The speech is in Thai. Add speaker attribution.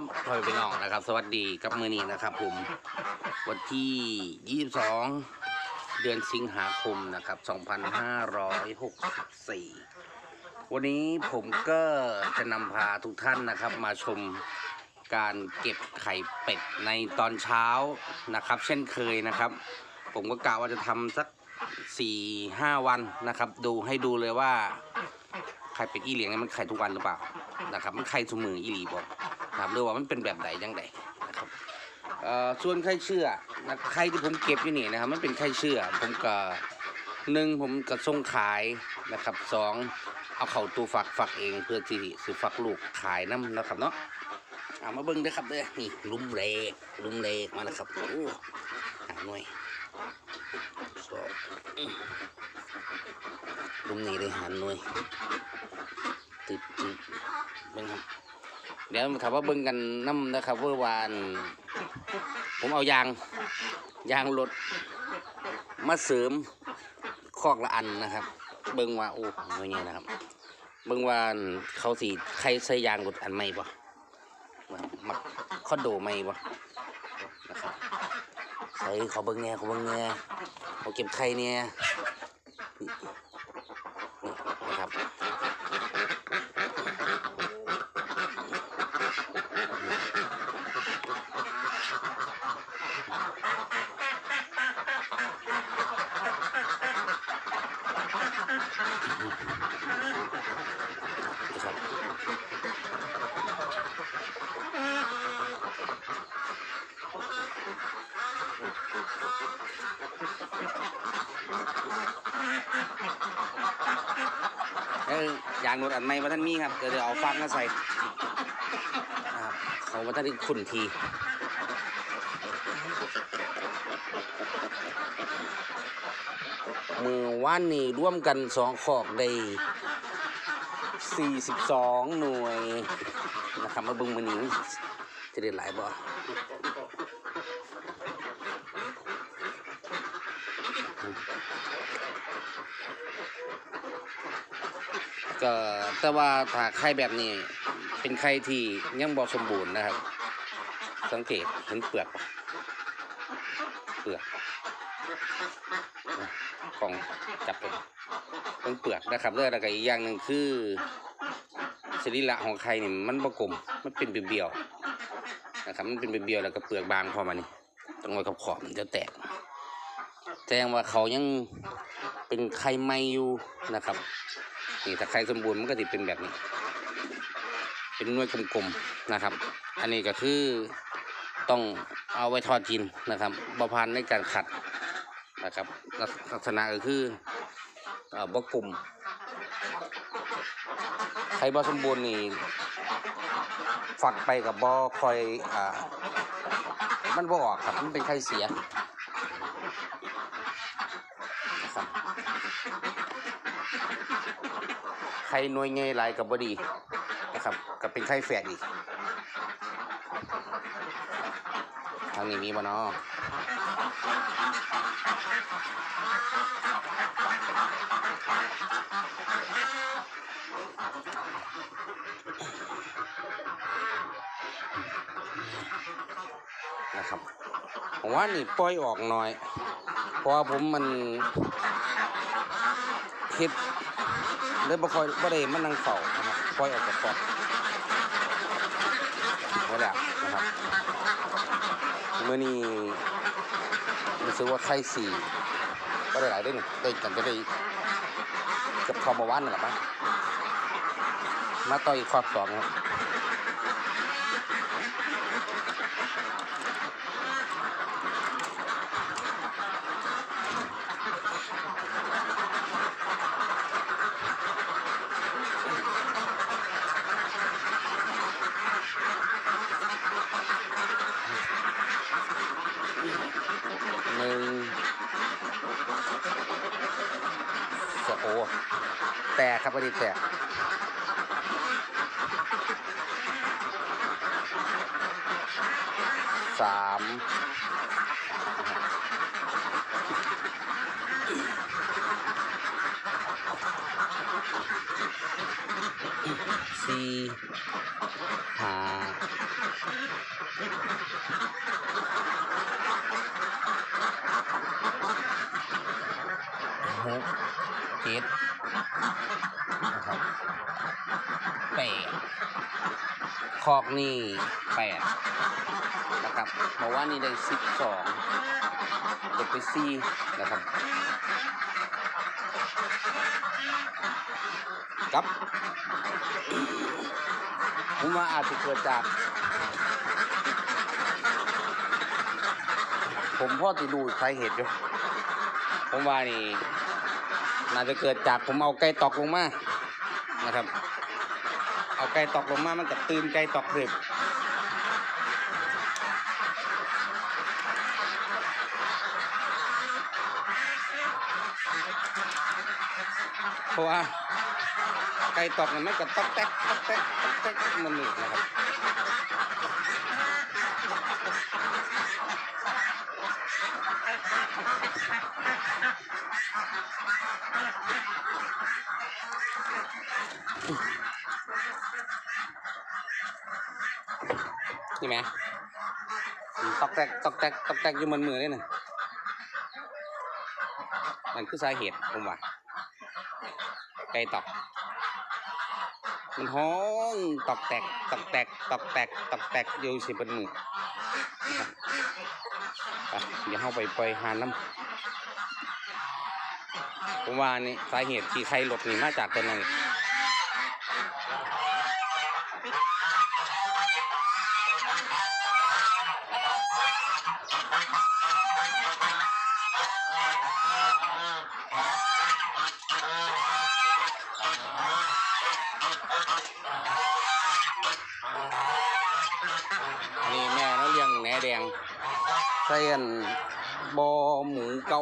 Speaker 1: บพ่อแม่พี่น้องนะครับ สวัสดีกับมือนี้นะครับ ผมวันที่ 22 เดือนสิงหาคมนะครับ 2564 วันนี้ผมก็จะนำพาทุกท่านนะครับ มาชมการเก็บไข่เป็ดในตอนเช้านะครับ เช่นเคยนะครับ ผมก็กะว่าจะทำสัก 4-5 วันนะครับ ดูให้ดูเลยว่าไข่เป็ดอีเหลียงเนี่ยมันไข่ทุกวันหรือเปล่านะครับมันไข่ทุกมืออีหลีบอก นะครับหรือว่ามันเป็นแบบไหนยังไงนะครับเอ่อส่วนไข่เชื่อนะไข่ที่ผมเก็บอยู่นี่นะครับ มันเป็นไข่เชื่อ ผมก็หนึ่งผมก็ส่งขายนะครับสองเอาเข้าตู้ฝักฝักเองเพื่อที่สิฝักลูกขายน้ำนะครับเนาะเอามาเบิ้งเด้อครับเด้อนี่ลุ่มเลกลุ่มเลกมาแล้วครับโอ้หาน่วยสองลุ่มนี้เลยหาหน่วยตึบตึบเบิ่งครับ เดี๋ยวถามว่าเบิ่งกันน้ำนะครับเมื่อวาน ผมเอายาง ยางรถมาเสริมคอกละอันนะครับ เบิ่งว่าโอ้ยเนี่ยนะครับ เบิ่งว่าเขาสีใครใส่ยางรถอันใหม่ปะมักคอนโดใหม่ปะนะครับใส่เขาเบิ่งแง่เขาเบิ่งแง่เขาเก็บไข่เนี่ยนี่นะครับ นะครับเอ้ ยยางรถอันใหม่มาท่านมีครับเดี๋ยวเดี๋ยวเอาฟังมาใส่เขามาท่านขุนทีมือว่านนี่ร่วมกันสองขอกได้42 หน่วยนะครับมาบึงมือนี้จะได้หลายบ่ ก็แต่ว่าถ้าไข่แบบนี้ เป็นไข่ที่ยังบ่สมบูรณ์นะครับ สังเกตเห็นเปลือกเปลือกของจับเป็นเป็นเปลือกนะครับแล้วก็อีกอย่างหนึ่งคือสรีระของไข่นี่มันบ่กลมมันเป็นเบี้ยวๆนะครับ มันเป็นเบี้ยวๆแล้วก็เปลือกบางพอมานี่ต้องไว้กับขอบมันจะแตกแสดงว่าเขายังเป็นไข่ใหม่อยู่นะครับ นี่ถ้าไข่สมบูรณ์มันก็จะเป็นแบบนี้ เป็นน่วยกลมๆนะครับ อันนี้ก็คือต้องเอาไว้ทอดกินนะครับบพานในการขัดนะครับ ลักษณะก็คือเอ่อบกลุ่มไข่บอสมบูรณ์นี่ฝักไปกับบอคอยอ่ามันบออกครับ มันเป็นไข่เสียนะครับ ไข่หน่วยเงยหลายกับบดีนะครับก็เป็นไข่แฝดอีก ทางนี้มีบ่เนาะนะครับผมว่านี่ปล่อยออกหน่อย เพราะว่าผมมันเฮ็ด เลยบ่ค่อยบ่ได้มันนั่งเฝ้านะครับค่อยออกจากกรอบบ่ได้นะครับเมื่อนี้รู้สึกว่าไข่สี่บ่ได้หลายได้หนี่ได้กันจะได้เกับเขามาวันนั่นแหละมั้งมาต่ออีกครอบสองครับ แตกครับกระดิกแตกสามสี่ห้าเจ็ด นะครับแปดคอกนี่แปดนะครับเพราะว่านี่ได้สิบสองตกไปสี่นะครับครับผมว่าอาจจะเกิดจาก ผมพ่อจะดูสาเหตุอยู่ผมว่านี่าจะเกิดจากผมเอาไก่ตอกลงมานะครับ เอาไก่ตอกลงมามันก็ตื่นไก่ตอกเร็วเพราะว่าไก่ตอกเนี่ยมันก็ตอกแตกตอกแตกตอกแตกมันหนึ่งนะครับ นี่ไหมตอกแตกตอกแตกตอกแตกอยู่บนมือเลยนะมันคือสาเหตุผมว่าไก่ตอก มันห้องตอกแตกตอกแตกตอกแตกตอกแตกอยู่สิบนมือไปเดี๋ยวเข้าไปปล่อยหาน้ำ ผมว่านี่สาเหตุที่ใครหลบหนีมาจากตัวนั้นนี่แม่เราเลี้ยงแหนแดงใส่อันบอหมูเกา